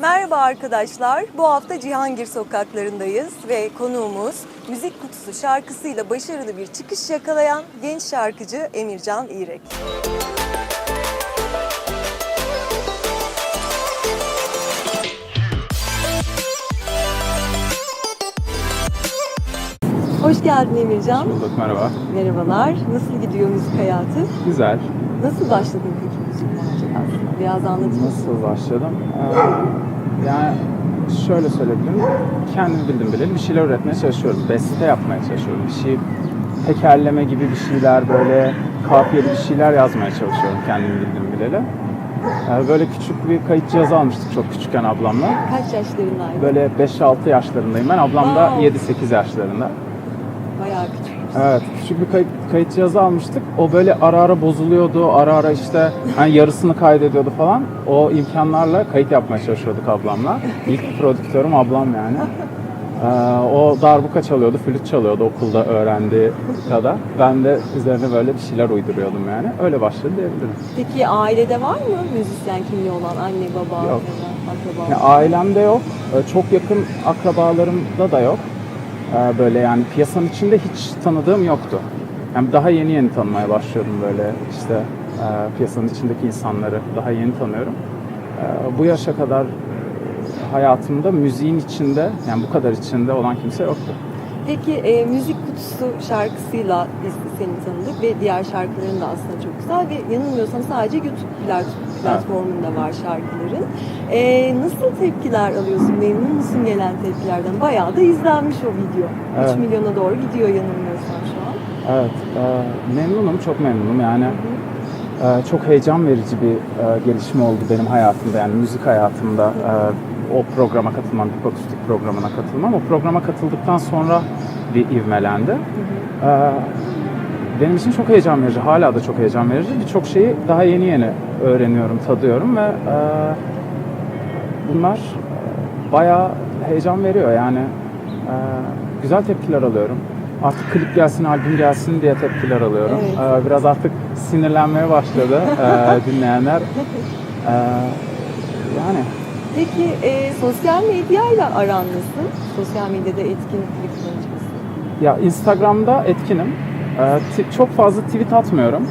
Merhaba arkadaşlar. Bu hafta Cihangir sokaklarındayız ve konuğumuz Müzik Kutusu şarkısıyla başarılı bir çıkış yakalayan genç şarkıcı Emircan İrek. Hoş geldin Emircan. Bulduk merhaba. Merhabalar. Nasıl gidiyor müzik hayatı? Güzel. Nasıl başladın peki müzik macerasına? Biraz anlatır mısın? Nasıl başladım? Ee, yani şöyle söyleyebilirim. Kendim bildim bileli bir şeyler üretmeye çalışıyorum. Beste yapmaya çalışıyorum. Bir şey tekerleme gibi bir şeyler böyle kafiyeli bir şeyler yazmaya çalışıyorum kendim bildim bileli. Ee, böyle küçük bir kayıt cihazı almıştık çok küçükken ablamla. Kaç yaşlarındaydın? Böyle 5-6 yaşlarındayım ben. Ablam da Wow. 7-8 yaşlarında. Bayağı küçük. Evet, küçük bir kayıt, kayıt cihazı almıştık. O böyle ara ara bozuluyordu, ara ara işte hani yarısını kaydediyordu falan. O imkanlarla kayıt yapmaya çalışıyorduk ablamla. İlk prodüktörüm ablam yani. Ee, o darbuka çalıyordu, flüt çalıyordu okulda öğrendiği kadar. Ben de üzerine böyle bir şeyler uyduruyordum yani. Öyle başladı diyebilirim. Peki ailede var mı müzisyen kimliği olan anne baba Yok. ya da akraba? Yani ailemde yok, e, çok yakın akrabalarımda da yok. E, Böyle yani piyasanın içinde hiç tanıdığım yoktu. Yani daha yeni yeni tanımaya başlıyorum böyle işte e, piyasanın içindeki insanları daha yeni tanıyorum. E, Bu yaşa kadar e, hayatımda müziğin içinde yani bu kadar içinde olan kimse yoktu. Peki e, müzik kutusu şarkısıyla biz seni tanıdık ve diğer şarkıların da aslında çok güzel ve yanılmıyorsam sadece YouTube plat- platformunda var şarkıların. E, nasıl tepkiler alıyorsun? Memnun musun gelen tepkilerden? Bayağı da izlenmiş o video. 3 Evet. milyona doğru gidiyor yanılmıyorsam şu an. Evet, e, memnunum, çok memnunum. Yani e, çok heyecan verici bir e, gelişme oldu benim hayatımda, yani müzik hayatımda. e, o programa katılmam, bir akustik programına katılmam. O programa katıldıktan sonra bir ivmelendi. E, benim için çok heyecan verici, hala da çok heyecan verici. Birçok şeyi daha yeni yeni öğreniyorum, tadıyorum ve e, bunlar bayağı heyecan veriyor. Yani e, güzel tepkiler alıyorum. Artık klip gelsin, albüm gelsin diye tepkiler alıyorum. Evet. E, biraz artık sinirlenmeye başladı e, dinleyenler. E, yani Peki e, sosyal medyayla aran nasıl? Sosyal medyada etkin bir kullanıcı mısın? ya Instagram'da etkinim. E, ti- çok fazla tweet atmıyorum.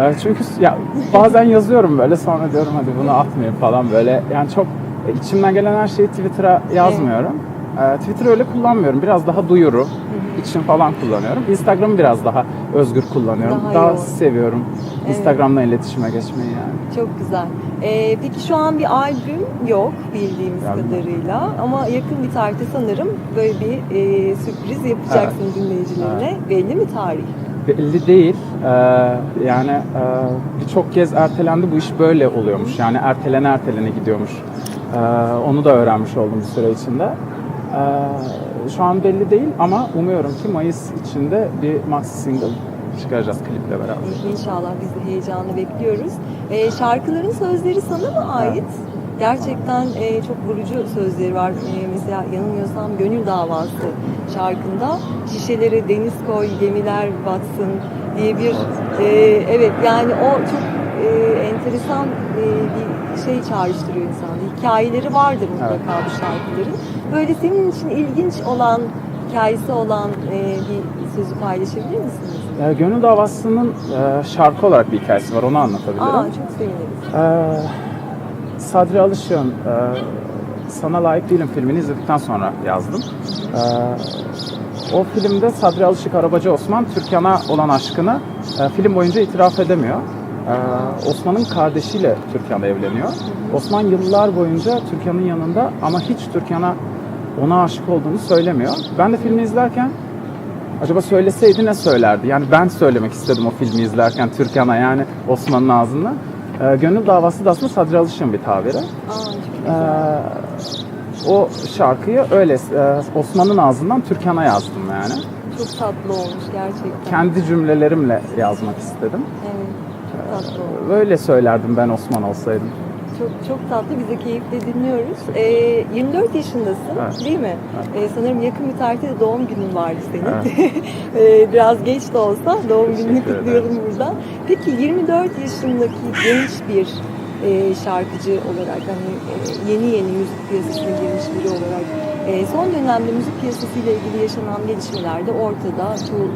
E, çünkü ya bazen yazıyorum böyle sonra diyorum hadi bunu atmayayım falan böyle. Yani çok e, içimden gelen her şeyi Twitter'a yazmıyorum. E, Twitter'ı öyle kullanmıyorum. Biraz daha duyuru için falan kullanıyorum. Instagram'ı biraz daha özgür kullanıyorum. Daha Daha, yoğun. seviyorum Evet. Instagram'la iletişime geçmeyi yani. Çok güzel. E, peki şu an bir albüm yok bildiğimiz Yani. kadarıyla ama yakın bir tarihte sanırım böyle bir e, sürpriz yapacaksın dinleyicilerine. Belli mi tarih? Belli değil. Ee, yani e, birçok kez ertelendi bu iş böyle oluyormuş. Yani ertelene ertelene gidiyormuş. Ee, onu da öğrenmiş oldum bir süre içinde. Ee, şu an belli değil ama umuyorum ki Mayıs içinde bir maxi single çıkaracağız kliple beraber. İnşallah biz de heyecanla bekliyoruz. E, şarkıların sözleri sana mı ait? Gerçekten e, çok vurucu sözleri var. E, mesela yanılmıyorsam Gönül Davası şarkında şişelere deniz koy, gemiler batsın diye bir e, evet yani o çok e, enteresan e, bir şey çağrıştırıyor insanda. Hikayeleri vardır mutlaka bu şarkıların. Böyle senin için ilginç olan, hikayesi olan e, bir sözü paylaşabilir misiniz? Ee, Gönül Davası'nın e, şarkı olarak bir hikayesi var onu anlatabilirim. Aa çok seviniriz. Ee, Sadri Alışık'ın e, Sana Layık Değilim filmini izledikten sonra yazdım. Ee, o filmde Sadri Alışık Arabacı Osman Türkan'a olan aşkını e, film boyunca itiraf edemiyor. Ee, Osman'ın kardeşiyle Türkan evleniyor. Osman yıllar boyunca Türkan'ın yanında ama hiç Türkan'a ona aşık olduğunu söylemiyor. Ben de filmi izlerken acaba söyleseydi ne söylerdi? Yani ben söylemek istedim o filmi izlerken Türkan'a yani Osman'ın ağzından. Ee, gönül davası da aslında Sadri Alışık'ın bir tabiri. Aa çok Ee, güzel. o şarkıyı öyle e, Osman'ın ağzından Türkan'a yazdım yani. Çok tatlı olmuş gerçekten. Kendi cümlelerimle yazmak istedim. Evet, çok tatlı olmuş. Böyle söylerdim ben Osman olsaydım. Çok çok tatlı. Biz de keyifle dinliyoruz. Ee, 24 yaşındasın Evet. değil mi? Ee, sanırım yakın bir tarihte de doğum günün vardı senin. Evet. Ee, Biraz geç de olsa doğum gününü kutlayalım buradan. Peki 24 yaşındaki genç bir e, şarkıcı olarak hani e, yeni yeni müzik piyasasına girmiş biri olarak e, son dönemde müzik piyasasıyla ilgili yaşanan gelişmelerde ortada. Çoğu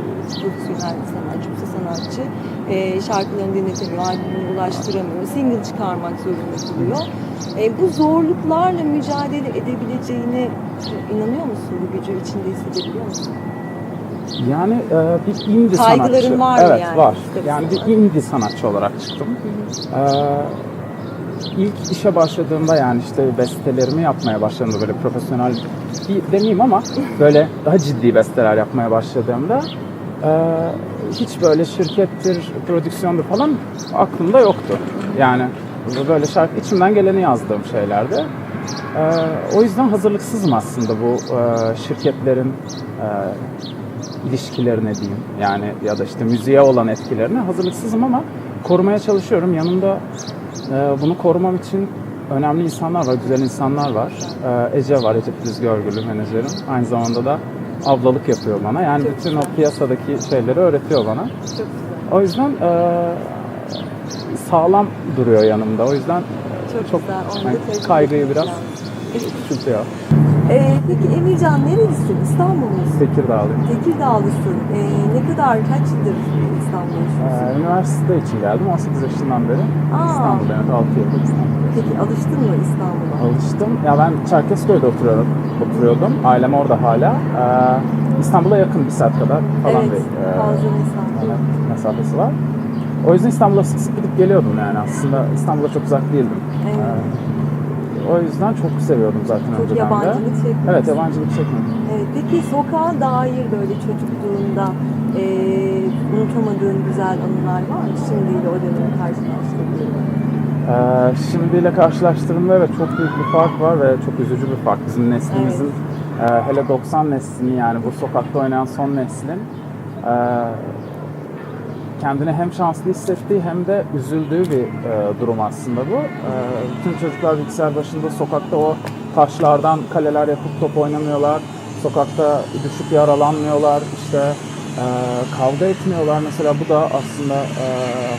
profesyonel sanatçı, usta sanatçı e, şarkılarını dinletemiyor, albümünü ulaştıramıyor, single çıkarmak zorunda kalıyor. E, bu zorluklarla mücadele edebileceğine inanıyor musun? Bu gücü içinde hissedebiliyor musun? Yani e, bir indie Kaygıların sanatçı. var evet, yani? var. İster Yani bir indie sanatçı olarak çıktım. E, ilk işe başladığımda yani işte bestelerimi yapmaya başladığımda böyle profesyonel demeyeyim ama böyle daha ciddi besteler yapmaya başladığımda e, hiç böyle şirkettir, prodüksiyondur falan aklımda yoktu. Yani böyle şarkı içimden geleni yazdığım şeylerdi. E, o yüzden hazırlıksızım aslında bu e, şirketlerin e, ilişkilerine diyeyim. Yani ya da işte müziğe olan etkilerine hazırlıksızım ama korumaya çalışıyorum. Yanımda e, bunu korumam için önemli insanlar var, güzel insanlar var. E, Ece var, Ece Filiz Görgülü menajerim. Aynı zamanda da ablalık yapıyor bana. Yani Çok bütün güzel. o piyasadaki şeyleri öğretiyor bana. Çok güzel. O yüzden e, sağlam duruyor yanımda. O yüzden Çok, çok güzel. Onu yani kaygıyı biraz küçültüyor. Ee, peki Emircan nerelisin? İstanbul musun? Tekirdağlıyım. Tekirdağlısın. Ee, ne kadar, kaç yıldır İstanbul'da yaşıyorsun? Ee, üniversite için geldim. 18 yaşından beri. Aa. İstanbul'da evet 6 yıldır İstanbul'da. Peki alıştın mı İstanbul'a? Alıştım. Ya ben Çerkezköy'de oturuyorum, oturuyordum. Ailem orada hala. Ee, İstanbul'a yakın bir saat kadar falan evet, bir e, fazla mesafe. mesafesi var. O yüzden İstanbul'a sık sık gidip geliyordum yani aslında. İstanbul'a çok uzak değildim. Evet. Ee, o yüzden çok seviyordum zaten Çok önceden de. yabancılık çekmiyorsun. Evet yabancılık çekmedim. Evet, peki sokağa dair böyle çocukluğunda e, unutamadığın güzel anılar var mı? Şimdiyle o dönemi karşılaştırdığında. Ee, şimdiyle karşılaştırdığımda evet çok büyük bir fark var ve çok üzücü bir fark. Bizim neslimizin e, hele 90 neslinin yani bu sokakta oynayan son neslin e, kendini hem şanslı hissettiği hem de üzüldüğü bir e, durum aslında bu. E, bütün çocuklar bilgisayar başında sokakta o taşlardan kaleler yapıp top oynamıyorlar. Sokakta düşüp yaralanmıyorlar. İşte e, kavga etmiyorlar. Mesela bu da aslında e,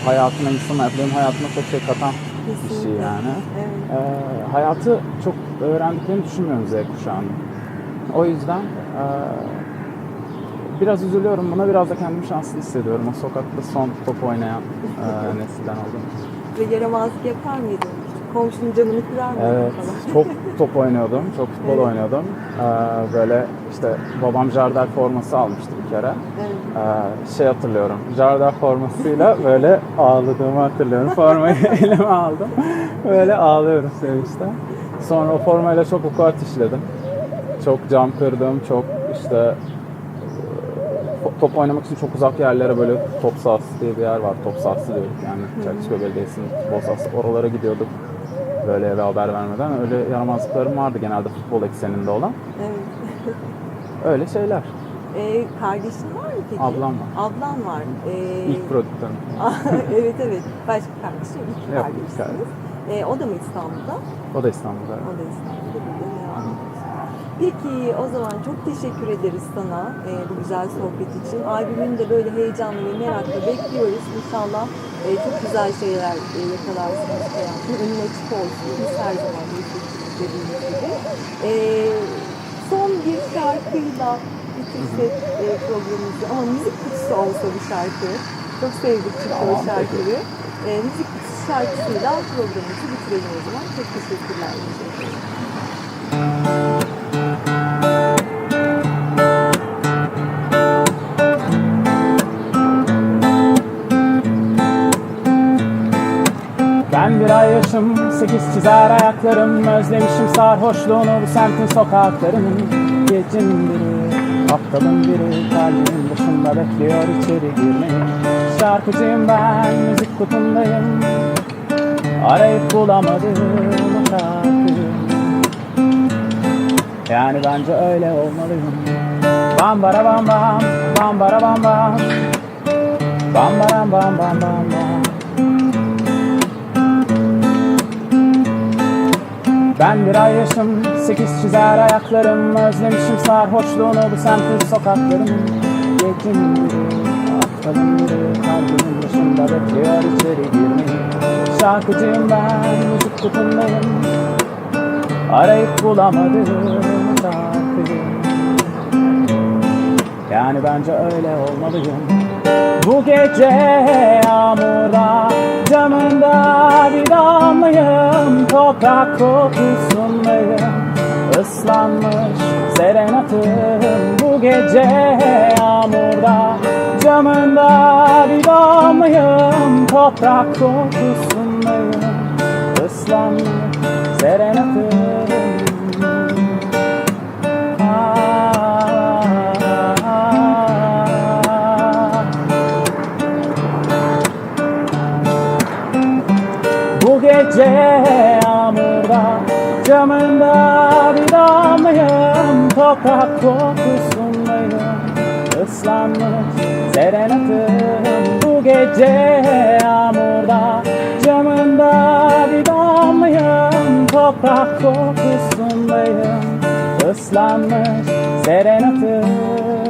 hayatına, insan hayatının hayatına çok şey katan bir şey Kesinlikle. yani. Evet. E, hayatı çok öğrendiklerini düşünmüyorum Z kuşağının. O yüzden e, biraz üzülüyorum buna, biraz da kendimi şanslı hissediyorum. O sokakta son top oynayan e, nesilden oldum. Ve yaramazlık yapar mıydın? Komşunun camını kırar mıydın Evet, falan? çok top oynuyordum, çok futbol Evet. oynuyordum. E, böyle işte babam Jardel forması almıştı bir kere. Evet. Ee, şey hatırlıyorum. Jardel formasıyla böyle ağladığımı hatırlıyorum. Formayı elime aldım. Böyle ağlıyorum sevinçten. Sonra o formayla çok vukuat işledim. Çok cam kırdım, çok işte top oynamak için çok uzak yerlere böyle top sahası diye bir yer var. Top sahası diyoruz yani. Çerkezköy Belediyesi'nin futbol sahası. Oralara gidiyorduk. Böyle eve haber vermeden. Öyle yaramazlıklarım vardı genelde futbol ekseninde olan. Evet. Öyle şeyler. Ee, kardeşin var mı peki? Ablam var. Ablan var. Ee, İlk prodüktörüm. evet evet. Başka kardeşi yok. İki Yok, kardeşsiniz. Ee, o da mı İstanbul'da? O da İstanbul'da. O da İstanbul'da. Bir de devam ediyoruz. Peki o zaman çok teşekkür ederiz sana e, bu güzel sohbet için. Albümünü de böyle heyecanlı ve merakla bekliyoruz. İnşallah e, çok güzel şeyler e, yakalarsınız hayatın. Önün açık olsun. Biz her zaman dediğimiz gibi. E, son bir şarkıyla bitirsek e, programımızı ama müzik kutusu olsa bir şarkı. Çok sevdik çünkü Tamam, şarkıyı. E, müzik kutusu şarkısıyla programımızı bitirelim o zaman. Çok teşekkürler. Teşekkür ederim. Bir ay yaşım, sekiz çizer ayaklarım Özlemişim sarhoşluğunu bu semtin sokaklarının Gecenin biri, haftalın biri Kalbimin dışında bekliyor içeri girmeyi. Şarkıcıyım ben, müzik kutumdayım Arayıp bulamadım o şarkıyı. Yani bence öyle olmalıyım. Bam bara bam bam, bam bara bam bam. Bam baram bam bam bam bam Ben bir ay yaşım, sekiz çizer ayaklarım Özlemişim sarhoşluğunu bu semtin biri, haftanın biri Kalbimin dışında bekliyor içeri girmeyi. Şarkıcıyım ben müzik kutundayım Arayıp bulamadım şarkıyı Yani bence öyle olmalıyım Bu gece yağmurda Camında bir damlayım Toprak kokusundayım Islanmış serenatım. Bu gece yağmurda Camında bir damlayım Toprak kokusundayım Islanmış serenatım gece yağmurda camında bir damlayım. Toprak kokusundayım ıslanmış serenatım. Bu gece yağmurda camında bir damlayım. Toprak kokusundayım ıslanmış serenatım